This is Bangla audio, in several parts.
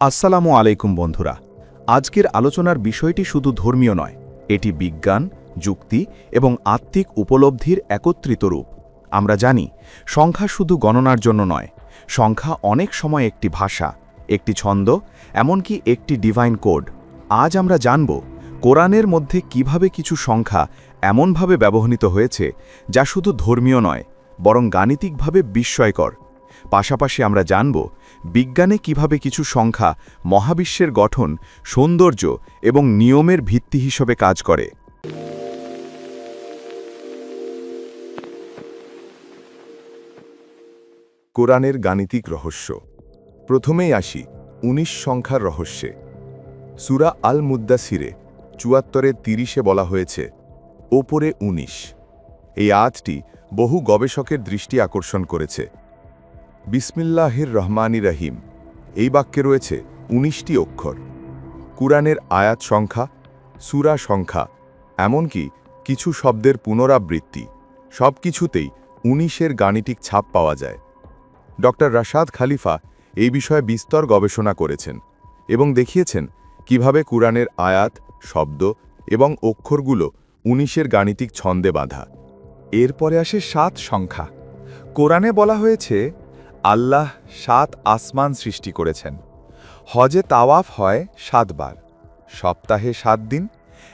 আসসালামু আলাইকুম বন্ধুরা। আজকের আলোচনার বিষয়টি শুধু ধর্মীয় নয়, এটি বিজ্ঞান, যুক্তি এবং আত্মিক উপলব্ধির একত্রিত রূপ। আমরা জানি, সংখ্যা শুধু গণনার জন্য নয়, সংখ্যা অনেক সময় একটি ভাষা, একটি ছন্দ, এমনকি একটি ডিভাইন কোড আজ আমরা জানব, কোরআনের মধ্যে কীভাবে কিছু সংখ্যা এমনভাবে ব্যবহৃত হয়েছে যা শুধু ধর্মীয় নয়, বরং গাণিতিকভাবে বিস্ময়কর। পাশাপাশি আমরা জানব বিজ্ঞানে কীভাবে কিছু সংখ্যা মহাবিশ্বের গঠন, সৌন্দর্য এবং নিয়মের ভিত্তি হিসেবে কাজ করে। কোরআনের গাণিতিক রহস্য। প্রথমেই আসি ১৯ সংখ্যার রহস্যে। সুরা আল মুদ্দাসিরে চুয়াত্তরের তিরিশে বলা হয়েছে, ওপরে ১৯ এই আজটি বহু গবেষকের দৃষ্টি আকর্ষণ করেছে। বিসমিল্লাহির রহমানি রহিম। এই বাক্যে রয়েছে ১৯টি অক্ষর। কুরআনের আয়াত সংখ্যা, সুরা সংখ্যা, এমনকি কিছু শব্দের পুনরাবৃত্তি সব কিছুতেই উনিশের গাণিতিক ছাপ পাওয়া যায়। ডক্টর রাশাদ খালিফা এই বিষয়ে বিস্তর গবেষণা করেছেন এবং দেখিয়েছেন কীভাবে কুরআনের আয়াত, শব্দ এবং অক্ষরগুলো উনিশের গাণিতিক ছন্দে বাঁধা। এরপরে আসে সাত সংখ্যা। কোরআনে বলা হয়েছে আল্লাহ সাত আসমান সৃষ্টি করেছেন। হজে তাওয়াফ হয় সাতবার। সপ্তাহে সাত দিন,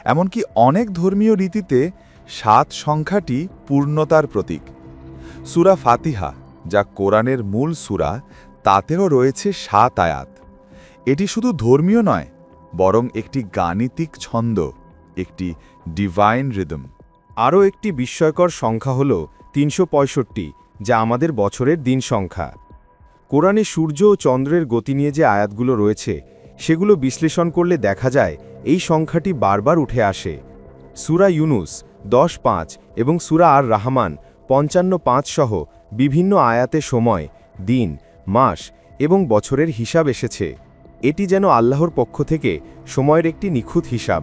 এমনকি অনেক ধর্মীয় রীতিতে সাত সংখ্যাটি পূর্ণতার প্রতীক। সুরা ফাতিহা, যা কোরআনের মূল সুরা, তাতেও রয়েছে সাত আয়াত। এটি শুধু ধর্মীয় নয়, বরং একটি গাণিতিক ছন্দ, একটি ডিভাইন রিদম আরও একটি বিস্ময়কর সংখ্যা হল তিনশো পঁয়ষট্টি যা আমাদের বছরের দিন সংখ্যা। কোরআনে সূর্য ও চন্দ্রের গতি নিয়ে যে আয়াতগুলো রয়েছে, সেগুলো বিশ্লেষণ করলে দেখা যায়, এই সংখ্যাটি বারবার উঠে আসে। সুরা ইউনুস, দশ পাঁচ এবং সুরা আর রাহমান পঞ্চান্ন পাঁচ সহ বিভিন্ন আয়াতে সময়, দিন, মাস এবং বছরের হিসাব এসেছে। এটি যেন আল্লাহর পক্ষ থেকে সময়ের একটি নিখুঁত হিসাব।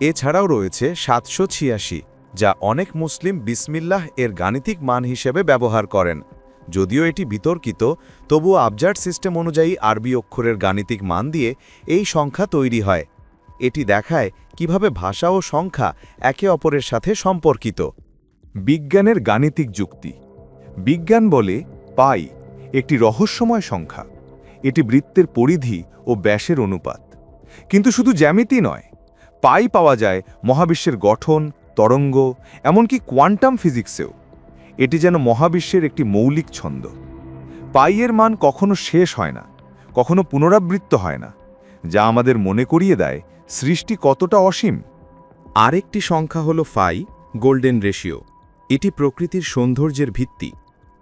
এছাড়াও রয়েছে সাতশো ছিয়াশি। যা অনেক মুসলিম বিসমিল্লাহ এর গাণিতিক মান হিসেবে ব্যবহার করেন। যদিও এটি বিতর্কিত, তবুও আবজার্ট সিস্টেম অনুযায়ী আরবি অক্ষরের গাণিতিক মান দিয়ে এই সংখ্যা তৈরি হয়। এটি দেখায় কীভাবে ভাষা ও সংখ্যা একে অপরের সাথে সম্পর্কিত। বিজ্ঞানের গাণিতিক যুক্তি। বিজ্ঞান বলে পাই একটি রহস্যময় সংখ্যা। এটি বৃত্তের পরিধি ও ব্যাসের অনুপাত। কিন্তু শুধু জ্যামিতি নয়, পাই পাওয়া যায় মহাবিশ্বের গঠন তরঙ্গ, এমনকি কোয়ান্টাম ফিজিক্সেও। এটি যেন মহাবিশ্বের একটি মৌলিক ছন্দ। পাইয়ের মান কখনো শেষ হয় না, কখনো পুনরাবৃত্ত হয় না, যা আমাদের মনে করিয়ে দেয় সৃষ্টি কতটা অসীম। আরেকটি সংখ্যা হল ফাই, গোল্ডেন রেশিও। এটি প্রকৃতির সৌন্দর্যের ভিত্তি,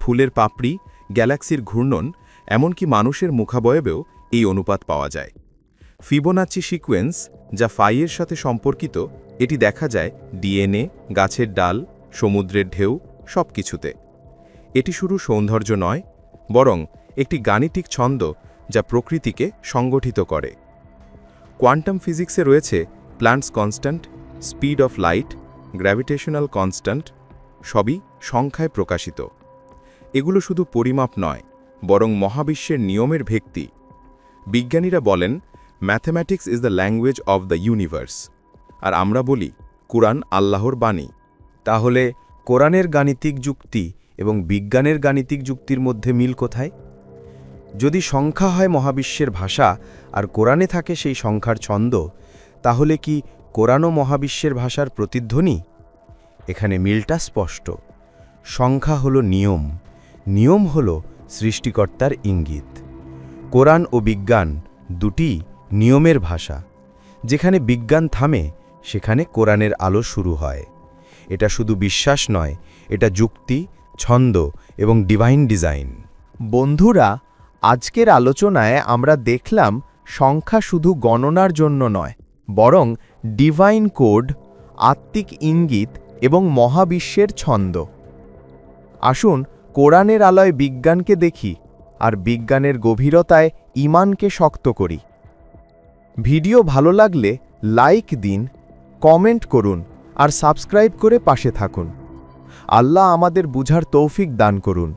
ফুলের পাপড়ি, গ্যালাক্সির ঘূর্ণন, এমনকি মানুষের মুখাবয়বেও এই অনুপাত পাওয়া যায়। ফিবোনাচি সিকোয়েন্স, যা ফাইয়ের সাথে সম্পর্কিত এটি দেখা যায় ডিএনএ, গাছের ডাল, সমুদ্রের ঢেউ সব কিছুতে এটি শুধু সৌন্দর্য নয়, বরং একটি গাণিতিক ছন্দ যা প্রকৃতিকে সংগঠিত করে। কোয়ান্টাম ফিজিক্সে রয়েছে Planck's constant, speed of light, gravitational constant, সবই সংখ্যায় প্রকাশিত। এগুলো শুধু পরিমাপ নয়, বরং মহাবিশ্বের নিয়মের ভিত্তি। বিজ্ঞানীরা বলেন mathematics is the language of the universe আর আমরা বলি, কুরআন আল্লাহর বাণী। তাহলে, কোরআনের গাণিতিক যুক্তি এবং বিজ্ঞানের গাণিতিক যুক্তির মধ্যে মিল কোথায়? যদি সংখ্যা হয় মহাবিশ্বের ভাষা আর কোরআনে থাকে সেই সংখ্যার ছন্দ, তাহলে কি কোরআনও মহাবিশ্বের ভাষার প্রতিধ্বনি? এখানে মিলটা স্পষ্ট। সংখ্যা হলো নিয়ম। নিয়ম হলো সৃষ্টিকর্তার ইঙ্গিত। কোরআন ও বিজ্ঞান দুটি নিয়মের ভাষা। যেখানে বিজ্ঞান থামে সেখানে কোরআনের আলো শুরু হয়। এটা শুধু বিশ্বাস নয়, এটা যুক্তি, ছন্দ এবং ডিভাইন ডিজাইন বন্ধুরা, আজকের আলোচনায় আমরা দেখলাম সংখ্যা শুধু গণনার জন্য নয়, বরং ডিভাইন কোড আত্মিক ইঙ্গিত এবং মহাবিশ্বের ছন্দ। আসুন কোরআনের আলয় বিজ্ঞানকে দেখি আর বিজ্ঞানের গভীরতায় ইমানকে শক্ত করি। ভিডিও ভালো লাগলে লাইক দিন কমেন্ট করুন আর সাবস্ক্রাইব করে পাশে থাকুন। আল্লাহ আমাদের বুঝার তৌফিক দান করুন।